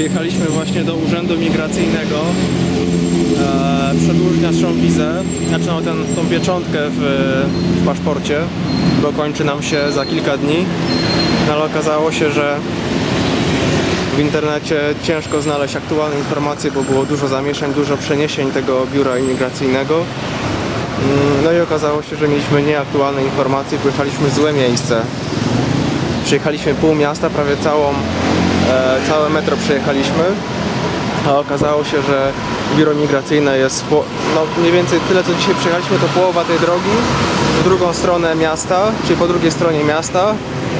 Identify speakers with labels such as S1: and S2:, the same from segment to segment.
S1: Przyjechaliśmy właśnie do Urzędu Migracyjnego e, przedłużyć naszą wizę, znaczy no, ten, tą pieczątkę w, w paszporcie, bo kończy nam się za kilka dni. No, ale okazało się, że w internecie ciężko znaleźć aktualne informacje, bo było dużo zamieszań, dużo przeniesień tego biura imigracyjnego. Mm, No i okazało się, że mieliśmy nieaktualne informacje, pojechaliśmy w złe miejsce. Przejechaliśmy pół miasta, prawie całą, całe metro przejechaliśmy, a okazało się, że biuro migracyjne jest no, mniej więcej tyle co dzisiaj przejechaliśmy, to połowa tej drogi w drugą stronę miasta, czyli po drugiej stronie miasta,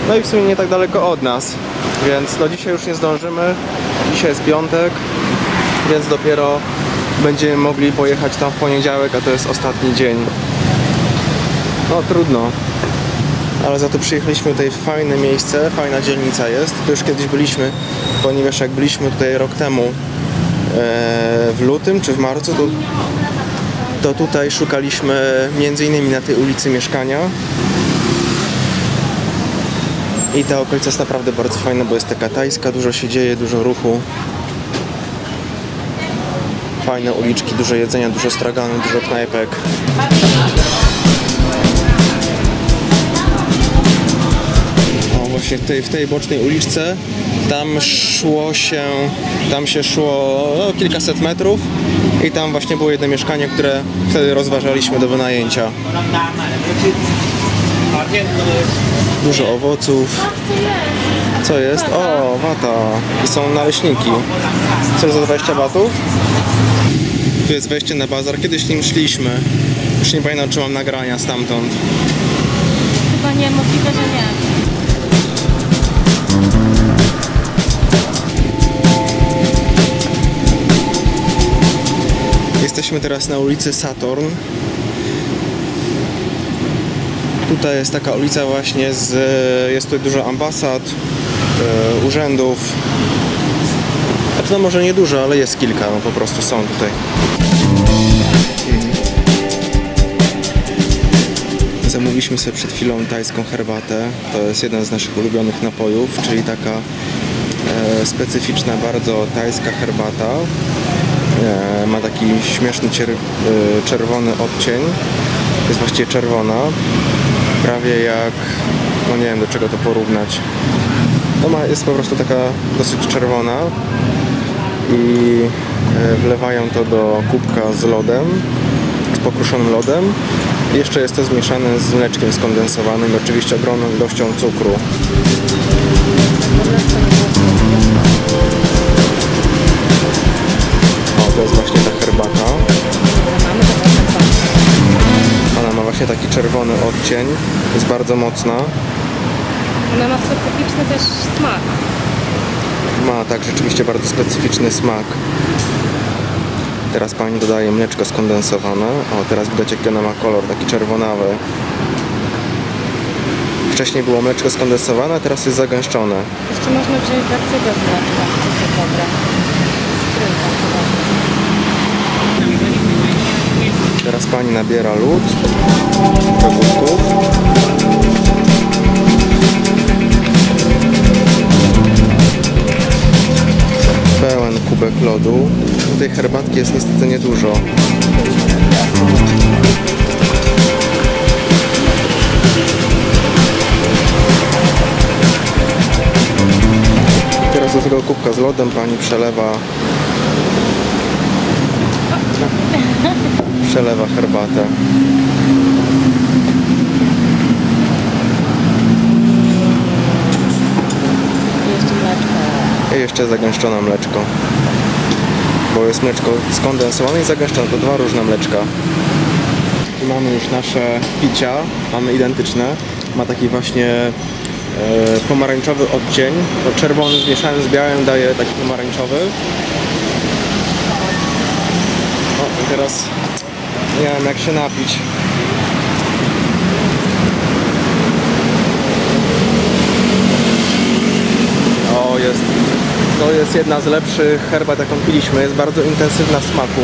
S1: no i w sumie nie tak daleko od nas, więc no dzisiaj już nie zdążymy, dzisiaj jest piątek, więc dopiero będziemy mogli pojechać tam w poniedziałek, a to jest ostatni dzień. No trudno. Ale za to przyjechaliśmy tutaj w fajne miejsce, fajna dzielnica jest. Tu już kiedyś byliśmy, ponieważ jak byliśmy tutaj rok temu e, w lutym czy w marcu, to, to tutaj szukaliśmy między innymi na tej ulicy mieszkania. I ta okolica jest naprawdę bardzo fajna, bo jest taka tajska, dużo się dzieje, dużo ruchu. Fajne uliczki, dużo jedzenia, dużo straganu, dużo knajpek. Właśnie w tej, w tej bocznej uliczce tam szło się, tam się szło no, kilkaset metrów i tam właśnie było jedno mieszkanie, które wtedy rozważaliśmy do wynajęcia. Dużo owoców. Co jest? O, wata. I są naleśniki. Co za 20 batów? Tu jest wejście na bazar. Kiedyś nim szliśmy. Już nie pamiętam, czy mam nagrania stamtąd.
S2: Chyba nie, możliwe, że nie.
S1: Jesteśmy teraz na ulicy Saturn. Tutaj jest taka ulica właśnie z... jest tutaj dużo ambasad, e, urzędów. Znaczy no może nie dużo, ale jest kilka, no po prostu są tutaj. Mhm. Zamówiliśmy sobie przed chwilą tajską herbatę. To jest jeden z naszych ulubionych napojów, czyli taka e, specyficzna, bardzo tajska herbata. E, ma taki śmieszny e, czerwony odcień. Jest właściwie czerwona. Prawie jak, no nie wiem do czego to porównać. No ma, jest po prostu taka dosyć czerwona i e, wlewają to do kubka z lodem, z pokruszonym lodem. Jeszcze jest to zmieszane z mleczkiem skondensowanym, oczywiście ogromną ilością cukru. Odcień, jest bardzo mocna.
S2: Ona ma specyficzny też smak.
S1: Ma tak rzeczywiście bardzo specyficzny smak. Teraz pani dodaje mleczko skondensowane. O, teraz widać jaki ona ma kolor, taki czerwonawy. Wcześniej było mleczko skondensowane, a teraz jest zagęszczone.
S2: Jeszcze można wziąć wersję bez mleczka. To jest dobre. Skryta chyba.
S1: Teraz pani nabiera lód. Pełen kubek lodu. Tej herbatki jest niestety niedużo. Teraz do tego kubka z lodem pani przelewa przelewa herbatę.
S2: I jeszcze mleczko.
S1: I jeszcze zagęszczone mleczko. Bo jest mleczko skondensowane i zagęszczone. To dwa różne mleczka. I mamy już nasze picia. Mamy identyczne. Ma taki właśnie e, pomarańczowy odcień. To czerwony zmieszany z białym daje taki pomarańczowy. O, i teraz nie wiem jak się napić. O, jest. To jest jedna z lepszych herbat, jaką piliśmy. Jest bardzo intensywna w smaku.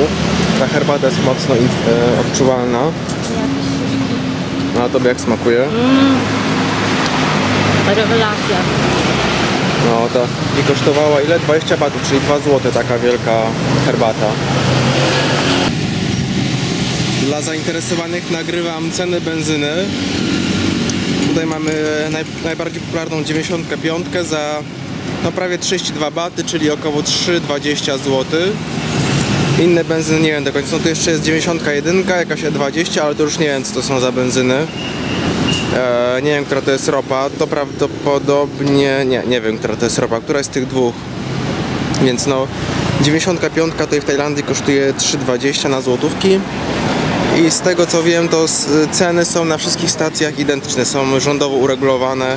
S1: Ta herbata jest mocno e, odczuwalna. A tobie jak smakuje?
S2: Rewelacja.
S1: No to i kosztowała ile? 20 batów, czyli 2 zł taka wielka herbata. Dla zainteresowanych nagrywam ceny benzyny. Tutaj mamy naj, najbardziej popularną 95 za no prawie 32 baty, czyli około 3,20 zł. Inne benzyny nie wiem do końca. No to jeszcze jest 91, jakaś E20, ale to już nie wiem co to są za benzyny. E, nie wiem, która to jest ropa. To prawdopodobnie. Nie, nie wiem, która to jest ropa. Która z tych dwóch? Więc no, 95 tutaj w Tajlandii kosztuje 3,20 na złotówki. I z tego co wiem, to ceny są na wszystkich stacjach identyczne. Są rządowo uregulowane.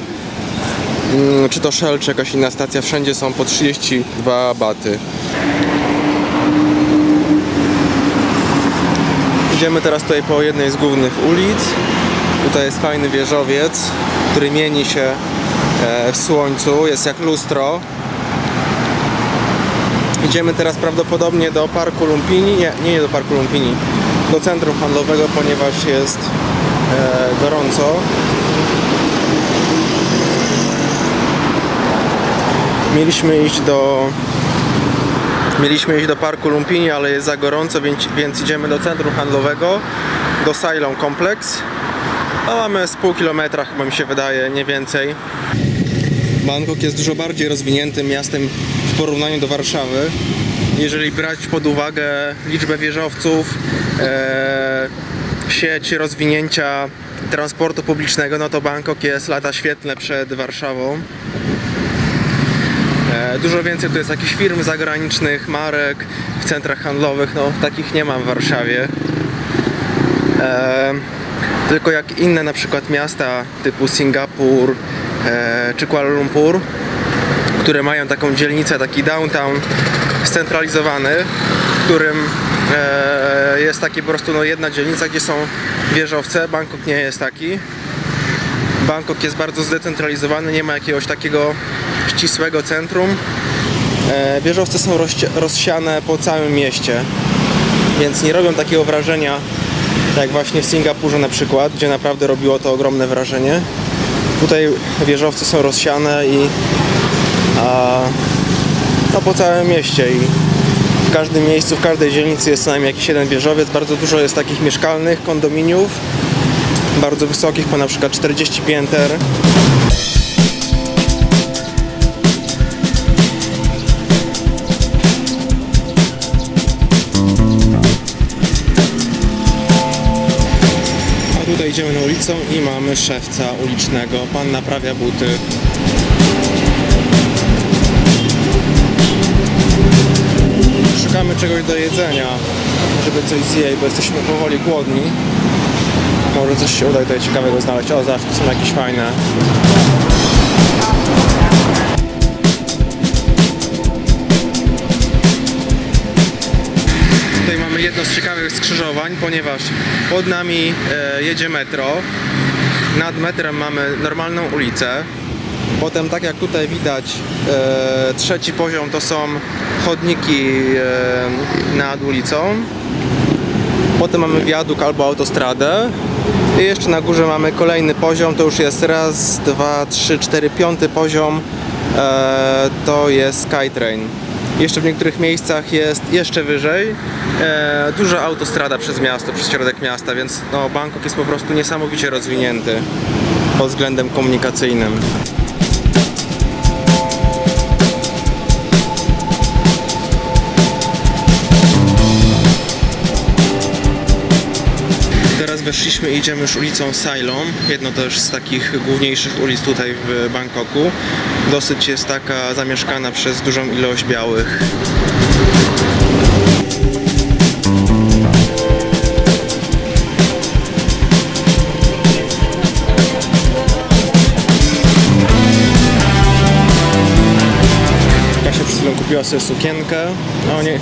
S1: Mm, Czy to Shell, czy jakaś inna stacja, wszędzie są po 32 baty. Idziemy teraz tutaj po jednej z głównych ulic. Tutaj jest fajny wieżowiec, który mieni się e, w słońcu, jest jak lustro. Idziemy teraz prawdopodobnie do parku Lumpini, nie, nie do parku Lumpini, do centrum handlowego, ponieważ jest e, gorąco. Mieliśmy iść do Mieliśmy iść do parku Lumpini, ale jest za gorąco, więc, więc idziemy do centrum handlowego, do Ceylon Complex. No, mamy z pół kilometra, chyba mi się wydaje, nie więcej. Bangkok jest dużo bardziej rozwiniętym miastem w porównaniu do Warszawy. Jeżeli brać pod uwagę liczbę wieżowców, sieć rozwinięcia transportu publicznego, no to Bangkok jest lata świetlne przed Warszawą. E, Dużo więcej tu jest jakichś firm zagranicznych, marek w centrach handlowych, no takich nie ma w Warszawie. E, tylko jak inne na przykład miasta typu Singapur e, czy Kuala Lumpur, które mają taką dzielnicę, taki downtown scentralizowany, w którym e, jest taki po prostu no, jedna dzielnica, gdzie są wieżowce. Bangkok nie jest taki. Bangkok jest bardzo zdecentralizowany, nie ma jakiegoś takiego ścisłego centrum. E, Wieżowce są rozsiane po całym mieście, więc nie robią takiego wrażenia jak właśnie w Singapurze na przykład, gdzie naprawdę robiło to ogromne wrażenie. Tutaj wieżowce są rozsiane i a, no, po całym mieście i w każdym miejscu, w każdej dzielnicy jest co najmniej jakiś jeden wieżowiec. Bardzo dużo jest takich mieszkalnych kondominiów, bardzo wysokich, po na przykład 40 pięter. A tutaj idziemy na ulicę i mamy szewca ulicznego. Pan naprawia buty. Szukamy czegoś do jedzenia, żeby coś zjeść, bo jesteśmy powoli głodni. Może coś się uda tutaj ciekawego znaleźć. O, tu są jakieś fajne. Tutaj mamy jedno z ciekawych skrzyżowań, ponieważ pod nami e, jedzie metro. Nad metrem mamy normalną ulicę. Potem, tak jak tutaj widać, e, trzeci poziom to są chodniki e, nad ulicą. Potem mamy wiaduk albo autostradę. I jeszcze na górze mamy kolejny poziom, to już jest raz, dwa, trzy, cztery, piąty poziom. E, to jest Skytrain. Jeszcze w niektórych miejscach jest jeszcze wyżej. E, duża autostrada przez miasto, przez środek miasta, więc no, Bangkok jest po prostu niesamowicie rozwinięty pod względem komunikacyjnym. Teraz weszliśmy i idziemy już ulicą Sailom, jedno też z takich główniejszych ulic tutaj w Bangkoku. Dosyć jest taka zamieszkana przez dużą ilość białych. Kasia przed chwilą kupiła sobie sukienkę. No nie,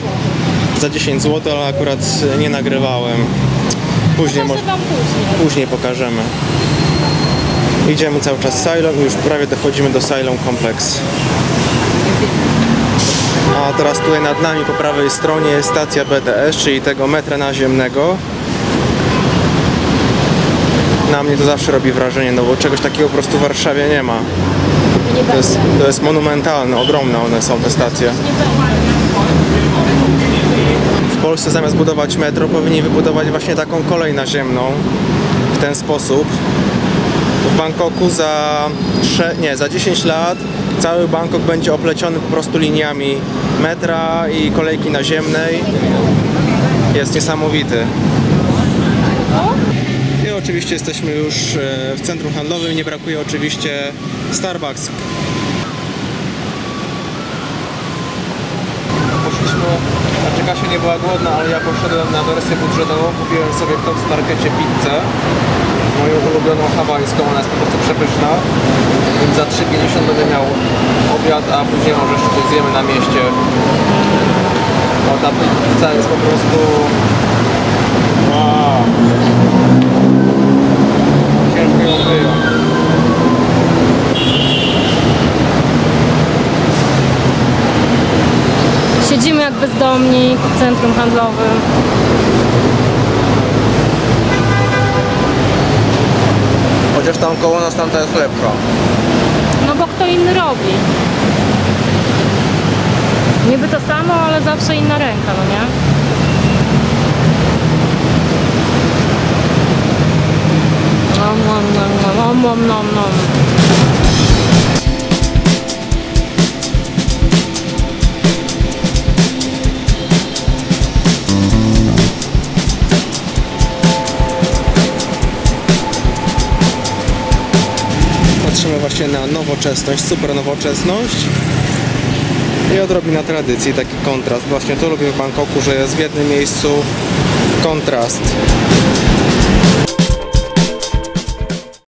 S1: za 10 zł, ale akurat nie nagrywałem. Później, może,
S2: Pokażę wam później.
S1: później pokażemy. Idziemy cały czas Cylon i już prawie dochodzimy do Cylon Complex. A teraz tutaj nad nami po prawej stronie jest stacja BTS, czyli tego metra naziemnego. Na mnie to zawsze robi wrażenie, no bo czegoś takiego po prostu w Warszawie nie ma. To jest, to jest monumentalne, ogromne one są te stacje. Polsce zamiast budować metro powinni wybudować właśnie taką kolej naziemną w ten sposób. W Bangkoku za, trze- nie, za 10 lat cały Bangkok będzie opleciony po prostu liniami metra i kolejki naziemnej. Jest niesamowity. I oczywiście jesteśmy już e, w centrum handlowym. Nie brakuje oczywiście Starbucks. Poszliśmy, Kasia nie była głodna, ale ja poszedłem na wersję budżetową, kupiłem sobie w Tops Markecie pizzę, moją ulubioną hawajską, ona jest po prostu przepyszna, więc za 3,50 będę miał obiad, a później może jeszcze coś zjemy na mieście. Bo ta pizza jest po prostu... Wow.
S2: Siedzimy jak bezdomni w centrum handlowym.
S1: Chociaż tam koło nas tamta jest lepsza.
S2: No bo kto inny robi. Niby to samo, ale zawsze inna ręka, no nie? Nom, nom, nom, nom, nom, nom, nom.
S1: Nowoczesność, super nowoczesność i odrobina tradycji, taki kontrast. Właśnie to lubię w Bangkoku, że jest w jednym miejscu kontrast.